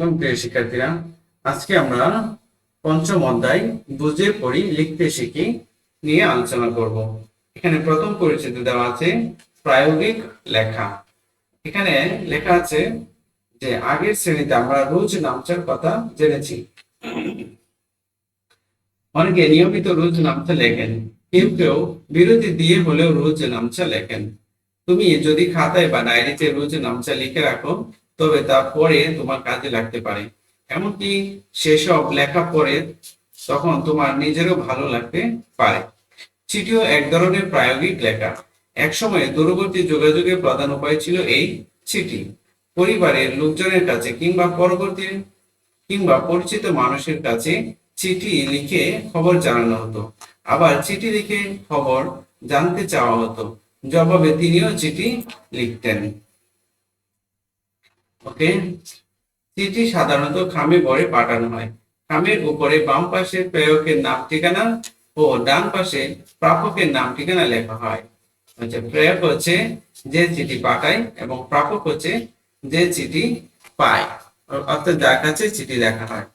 আলাইকুম প্রিয় শিক্ষার্থীরা, আজকে আমরা পঞ্চম অধ্যায় বুঝে পড়ি, লিখতে শিখি, নিয়ে আলোচনা করব। এখানে প্রথম পরিচিতি দেওয়া আছে, প্রায়োগিক লেখা। এখানে লেখা আছে যে, আগের শ্রেণীতে আমরা রোজ নামচার কথা জেনেছি। অনেকে নিয়মিত রোজ নামচা লেখেন কেউ কেউ বিরতি দিয়ে হলেও রোজ নামচা লেখেন। তুমি যদি খাতায় বা ডায়েরিতে রোজ নামচা লিখে রাখো তবে তা পরে তোমার কাজে লাগতে পারে। এমনকি সেসব লেখা পড়ে তখন তোমার নিজেরও ভালো লাগতে পারে। চিঠিও এক ধরনের প্রায়োগিক লেখা। একসময় দূরবর্তী যোগাযোগের প্রধান উপায় ছিল এই চিঠি। পরিবারের লোকজনের কাছে কিংবা পরবর্তী কিংবা পরিচিত মানুষের কাছে চিঠি লিখে খবর জানানো হতো। আবার চিঠি লিখে খবর জানতে চাওয়া হতো। জবাবে তিনিও চিঠি লিখতেন। ওকে? চিঠি সাধারণত খামে ভরে পাঠানো হয়। খামের উপরে বাম পাশে প্রেরকের নাম ঠিকানা ও ডান পাশে প্রাপকের নাম ঠিকানা লেখা হয়। আচ্ছা প্রেরক হচ্ছে যে চিঠি পাঠায় এবং প্রাপক হচ্ছে যে চিঠি পায়। অর্থাৎ যার কাছে চিঠি লেখা হয়।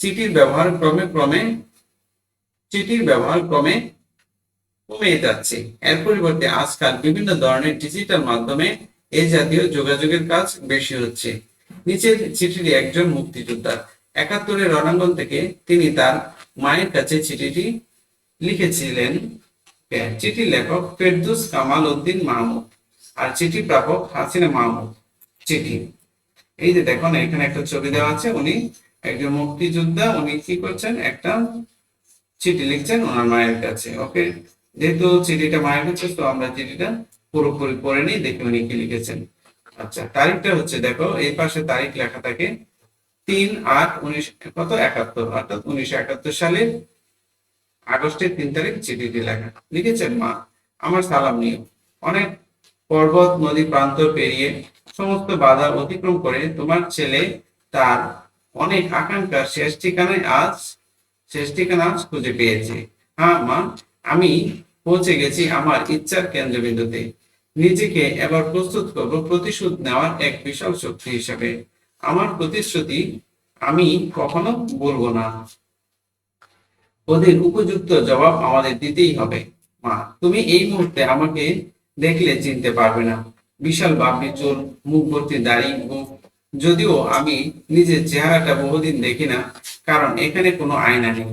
চিঠির ব্যবহার ক্রমে ক্রমে, চিঠির ব্যবহার ক্রমে কমে যাচ্ছে। এর পরিবর্তে আজকাল বিভিন্ন ধরনের ডিজিটাল মাধ্যমে এই জাতীয় যোগাযোগের কাজ বেশি হচ্ছে। নিচের চিঠিটি একজন মুক্তিযোদ্ধা। একাত্তরের রণাঙ্গন থেকে তিনি তার মায়ের কাছে চিঠিটি লিখেছিলেন। চিঠি লেখক ফেরদুস কামাল উদ্দিন মাহমুদ আর চিঠি প্রাপক হাসিনা মাহমুদ। চিঠি। এই যে দেখুন, এখানে একটা ছবি দেওয়া আছে। উনি একজন মুক্তিযোদ্ধা, উনি কি করছেন? একটা চিঠি লিখছেন ওনার মায়ের কাছে। ওকে, যেহেতু চিঠিটা মায়ের কাছে, তো আমরা চিঠিটা পুরোপুরি পড়ে নিই, দেখি উনি কি লিখেছেন। আচ্ছা তারিখটা হচ্ছে, দেখো, এই পাশে তারিখ লেখা থাকে তিন আট উনিশ, কত? একাত্তর। অর্থাৎ উনিশশো একাত্তর সালের আগস্টের তিন তারিখ চিঠিটি লেখা। লিখেছেন মা, আমার সালাম নিও। অনেক পর্বত, নদী, প্রান্ত পেরিয়ে সমস্ত বাধা অতিক্রম করে তোমার ছেলে তার অনেক আকাঙ্ক্ষার শেষ ঠিকানায় আজ, শেষ ঠিকানা আজ খুঁজে পেয়েছে। হ্যাঁ মা, আমি পৌঁছে গেছি আমার ইচ্ছার কেন্দ্রবিন্দুতে। নিজেকে এবার প্রস্তুত করব, প্রতিশোধ নেওয়ার এক বিশাল শক্তি হিসেবে। আমার প্রতিশ্রুতি, আমি কখনো বলব না। ওদের উপযুক্ত জবাব আমাদের দিতেই হবে। মা, তুমি এই মুহূর্তে আমাকে দেখলে চিনতে পারবে না। বিশাল বাপি চুল মুখ ভর্তি দাড়ি যদিও আমি নিজের চেহারাটা বহুদিন দেখি না, কারণ এখানে কোনো আয়না নেই।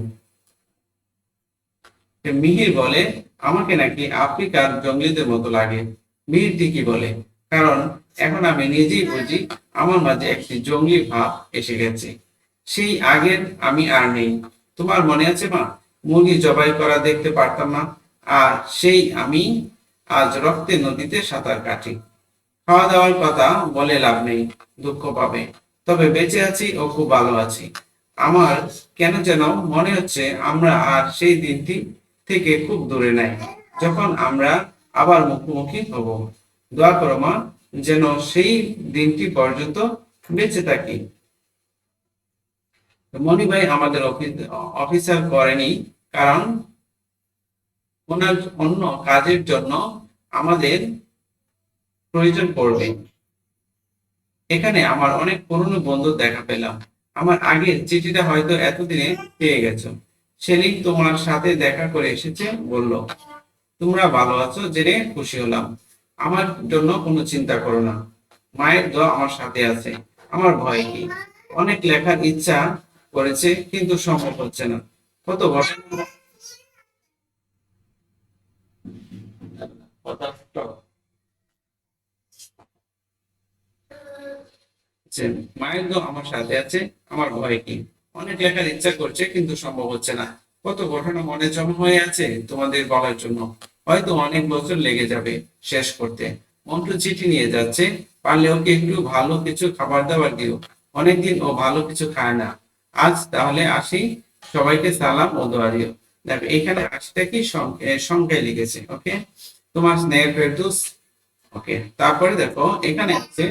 মিহির বলে, আমাকে নাকি আফ্রিকার জঙ্গলিদের মতো লাগে। মিহির ঠিকই বলে, কারণ এখন আমি নিজেই বুঝি আমার মাঝে একটি জঙ্গলি ভাব এসে গেছে। সেই আগের আমি আর নেই। তোমার মনে আছে মা? মুরগি জবাই করা দেখতে পারতাম না, আর সেই আমি আজ রক্তে নদীতে সাঁতার কাটি। খাওয়া দাওয়ার কথা বলে লাভ নেই, দুঃখ পাবে। তবে বেঁচে আছি ও খুব ভালো আছি। আমার কেন যেন মনে হচ্ছে আমরা আর সেই দিনটি থেকে খুব দূরে নাই। যখন আমরা আবার মুখোমুখি হব। দোয়া করো মা, যেন সেই দিনটি পর্যন্ত বেঁচে থাকি। মনি ভাই আমাদের অফিসার করেনি, কারণ ওনার অন্য কাজের জন্য আমাদের প্রয়োজন পড়বে। এখানে আমার অনেক পুরনো বন্ধু দেখা পেলাম। আমার আগের চিঠিটা হয়তো এতদিনে পেয়ে গেছো। সেলিম তোমার সাথে দেখা করে এসেছে, বলল তোমরা ভালো আছো, জেনে খুশি হলাম। আমার জন্য কোনো চিন্তা করো না। মায়ের দোয়া আমার সাথে আছে। আমার ভয় কি? অনেক লেখার ইচ্ছা করেছে, কিন্তু সম্ভব হচ্ছে না। কত বছর মায়ের দোয়া আমার সাথে আছে। আমার ভয় কি? অনেক লেখার ইচ্ছা করছে, কিন্তু সম্ভব হচ্ছে না। কত ঘটনা মনে জমা হয়ে আছে তোমাদের বলার জন্য। হয়তো অনেক বছর লেগে যাবে শেষ করতে। মন্টু চিঠি নিয়ে যাচ্ছে, পারলে ওকে একটু ভালো কিছু খাবার দাবার দিও। অনেকদিন ও ভালো কিছু খায় না। আজ তাহলে আসি, সবাইকে সালাম ও দোয়া দিও। দেখো, এখানে আশিটা কি সংখ্যায় লিখেছে, ওকে? তোমার স্নেহের ফেরদুস, ওকে? তারপরে দেখো, এখানে আছে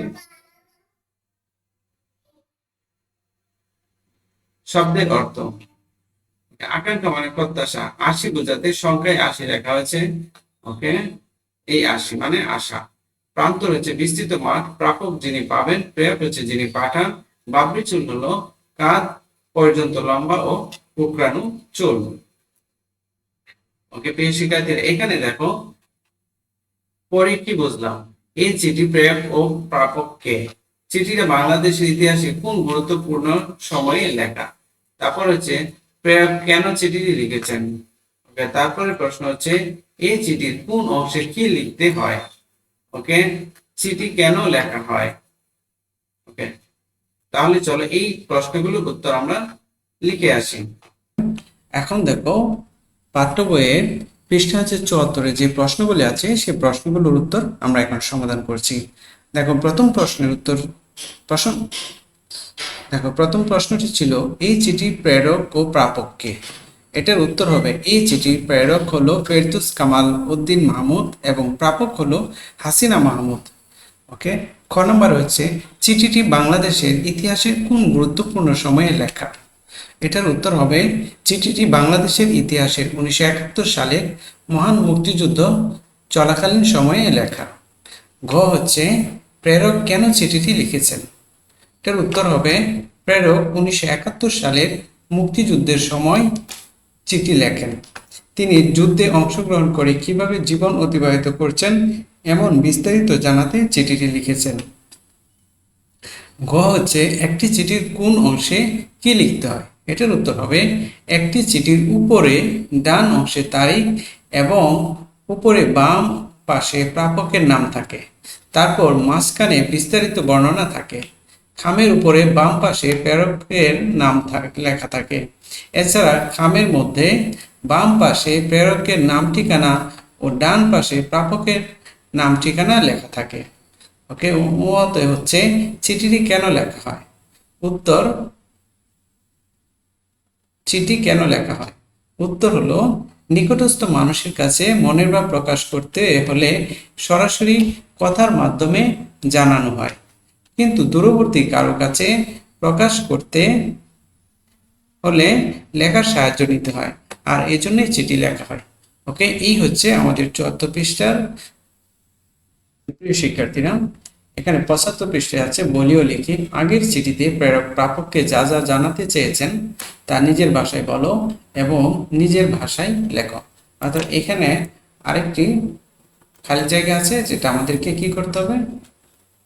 শব্দের অর্থ। আকাঙ্ক্ষা মানে প্রত্যাশা। আশি বোঝাতে সংখ্যায় আশি লেখা হয়েছে। ওকে? এই আশি মানে আশা। প্রান্ত হচ্ছে বিস্তৃত মাঠ। প্রাপক যিনি পাবেন, প্রেরক হচ্ছে যিনি পাঠান। বাবরি চুল হলো কাঁধ পর্যন্ত লম্বা ও কুকরানো চুল। ওকে, প্রিয় শিক্ষার্থীরা, এখানে দেখো, পরে কি বুঝলাম? এই চিঠি প্রেরক ও প্রাপককে চিঠিটা বাংলাদেশের ইতিহাসে কোন গুরুত্বপূর্ণ সময়ে লেখা? তারপর হচ্ছে কেন চিঠিটি লিখেছেন? ওকে তারপরে প্রশ্ন হচ্ছে, এই চিঠির কোন অংশে কি লিখতে হয়? ওকে, চিঠি কেন লেখা হয়? ওকে, তাহলে চলো এই প্রশ্নগুলোর উত্তর আমরা লিখে আসি। এখন দেখো, পাঠ্য বইয়ের পৃষ্ঠা হচ্ছে চুয়াত্তরে, যে প্রশ্নগুলি আছে সেই প্রশ্নগুলোর উত্তর আমরা এখন সমাধান করছি। দেখো, প্রথম প্রশ্নের উত্তর, প্রশ্ন দেখো, প্রথম প্রশ্নটি ছিল, এই চিঠি প্রেরক ও প্রাপককে এটার উত্তর হবে, এই চিঠির প্রেরক হলো ফেরদুস কামাল উদ্দিন মাহমুদ এবং প্রাপক হলো হাসিনা মাহমুদ। ওকে? খ নম্বর হচ্ছে, চিঠিটি বাংলাদেশের ইতিহাসের কোন গুরুত্বপূর্ণ সময়ে লেখা? এটার উত্তর হবে, চিঠিটি বাংলাদেশের ইতিহাসের উনিশশো একাত্তর সালের মহান মুক্তিযুদ্ধ চলাকালীন সময়ে লেখা। ঘ হচ্ছে, প্রেরক কেন চিঠিটি লিখেছেন? এটার উত্তর হবে, প্রেরক উনিশশো একাত্তর সালের মুক্তিযুদ্ধের সময় চিঠি লেখেন। তিনি যুদ্ধে অংশগ্রহণ করে কীভাবে জীবন অতিবাহিত করছেন এমন বিস্তারিত জানাতে চিঠিটি লিখেছেন। ঘ হচ্ছে, একটি চিঠির কোন অংশে কি লিখতে হয়? এটার উত্তর হবে, একটি চিঠির উপরে ডান অংশে তারিখ এবং উপরে বাম পাশে প্রাপকের নাম থাকে। তারপর মাঝখানে বিস্তারিত বর্ণনা থাকে। খামের উপরে বাম পাশে প্রেরকের নাম লেখা থাকে। এছাড়া খামের মধ্যে বাম পাশে প্রেরকের নাম ঠিকানা ও ডান পাশে প্রাপকের নাম ঠিকানা লেখা থাকে। ওকে হচ্ছে চিঠিটি কেন লেখা হয়? উত্তর, চিঠি কেন লেখা হয়? উত্তর হলো, নিকটস্থ মানুষের কাছে মনের ভাব প্রকাশ করতে হলে সরাসরি কথার মাধ্যমে জানানো হয়। কিন্তু দূরবর্তী কারও কাছে প্রকাশ করতে হলে লেখার সাহায্য নিতে হয়। আর এই জন্যই চিঠি লেখা হয়। ওকে? এই হচ্ছে আমাদের চুয়াত্তর পৃষ্ঠার প্রিয় শিক্ষার্থীরা। এখানে পঁচাত্তর পৃষ্ঠে আছে, বলিও লিখি, আগের চিঠিতে প্রেরক প্রাপককে যা যা জানাতে চেয়েছেন, তা নিজের ভাষায় বলো এবং নিজের ভাষায় লেখো। অর্থাৎ এখানে আরেকটি খালি জায়গা আছে, যেটা আমাদেরকে কি করতে হবে?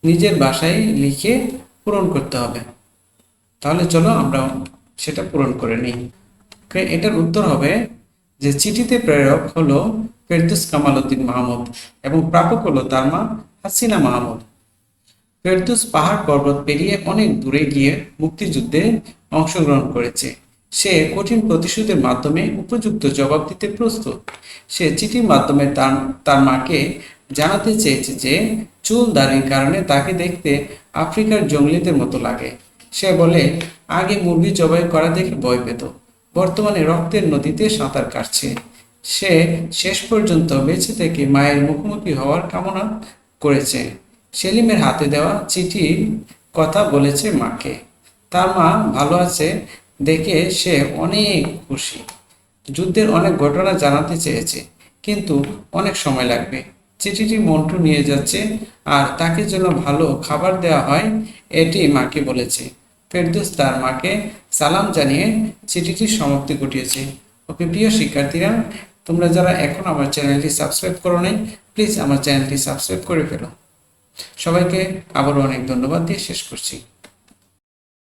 নিজের ভাষায় লিখে পূরণ করতে হবে। তাহলে চলো আমরা সেটা পূরণ করে নিই। এটার উত্তর হবে যে চিঠিতে প্রেরক হলো ফেরদুস কামাল উদ্দিন মাহমুদ এবং প্রাপক হলো তার মা হাসিনা মাহমুদ। ফেরদুস পাহাড় পর্বত পেরিয়ে অনেক দূরে গিয়ে মুক্তিযুদ্ধে অংশগ্রহণ করেছে। সে কঠিন প্রতিশোধের মাধ্যমে উপযুক্ত জবাব দিতে প্রস্তুত। সে চিঠির মাধ্যমে তার তার মাকে জানাতে চেয়েছে যে চুল দাড়ির কারণে তাকে দেখতে আফ্রিকার জঙ্গলিদের মতো লাগে। সে বলে, আগে মুরগি জবাই করা দেখে ভয় পেত। বর্তমানে রক্তের নদীতে সাঁতার কাটছে। সে শেষ পর্যন্ত বেঁচে থেকে মায়ের মুখোমুখি হওয়ার কামনা করেছে। সেলিমের হাতে দেওয়া চিঠির কথা বলেছে মাকে। তার মা ভালো আছে দেখে সে অনেক খুশি। যুদ্ধের অনেক ঘটনা জানাতে চেয়েছে, কিন্তু অনেক সময় লাগবে। চিঠিটি মন্টু নিয়ে যাচ্ছে আর তাকে যেন ভালো খাবার দেওয়া হয়, এটি মাকে বলেছে। ফেরদৌস তার মাকে সালাম জানিয়ে চিঠিটির সমাপ্তি ঘটিয়েছে। ওকে প্রিয় শিক্ষার্থীরা, তোমরা যারা এখন আমার চ্যানেলটি সাবস্ক্রাইব করো নাই, প্লিজ আমার চ্যানেলটি সাবস্ক্রাইব করে ফেলো। সবাইকে আবারও অনেক ধন্যবাদ দিয়ে শেষ করছি।